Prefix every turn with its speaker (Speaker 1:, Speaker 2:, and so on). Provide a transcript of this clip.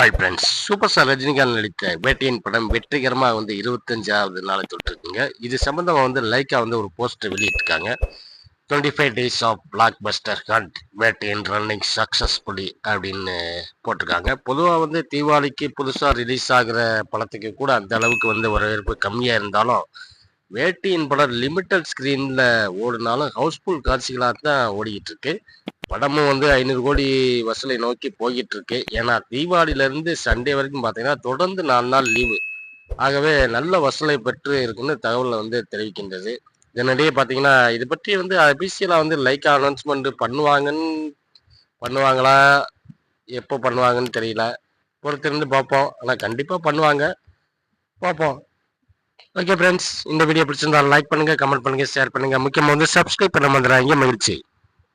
Speaker 1: Hi friends super star Rajinikanth நடித்த வேட்டையின் படம் வெற்றிகரமாக வந்து இருபத்தஞ்சாவது நாளை தொட்டிருக்குங்க. இது சம்பந்தமாக வந்து லைக்கா வந்து ஒரு போஸ்டர் வெளியிட்டிருக்காங்க. Twenty five days of blockbuster hunt வேட்டையின் running successfully அப்படின்னு போட்டிருக்காங்க. பொதுவாக வந்து தீபாவளிக்கு புதுசாக ரிலீஸ் ஆகிற படத்துக்கு கூட அந்த அளவுக்கு வந்து வரவேற்பு கம்மியாக இருந்தாலும் வேட்டையின் படம் லிமிட்டட் ஸ்க்ரீனில் ஓடினாலும் ஹவுஸ்ஃபுல் காட்சிகளாக தான் ஓடிக்கிட்டு இருக்கு. படமும் வந்து ஐநூறு கோடி வசூலை நோக்கி போய்கிட்டு இருக்கு ஏன்னா தீபாவளியிலேருந்து சண்டே வரைக்கும் பார்த்தீங்கன்னா தொடர்ந்து நாலு நாள் லீவு. ஆகவே நல்ல வசூலை பெற்று இருக்குன்னு தகவலை வந்து தெரிவிக்கின்றது. இதனிடையே பார்த்தீங்கன்னா இது பற்றி வந்து அபிஷியலாக வந்து லைக் அனௌன்ஸ்மெண்ட் பண்ணுவாங்கன்னு பண்ணுவாங்களா? எப்போ பண்ணுவாங்கன்னு தெரியல. பொறுத்திருந்து பார்ப்போம். ஆனால் கண்டிப்பாக பண்ணுவாங்க. பார்ப்போம். ஓகே ஃப்ரெண்ட்ஸ் இந்த வீடியோ பிடிச்சிருந்தா லைக் பண்ணுங்க கமெண்ட் பண்ணுங்கள் ஷேர் பண்ணுங்க. முக்கியமாக வந்து சப்ஸ்கிரைப் பண்ண வந்துடுறாங்க மகிழ்ச்சி.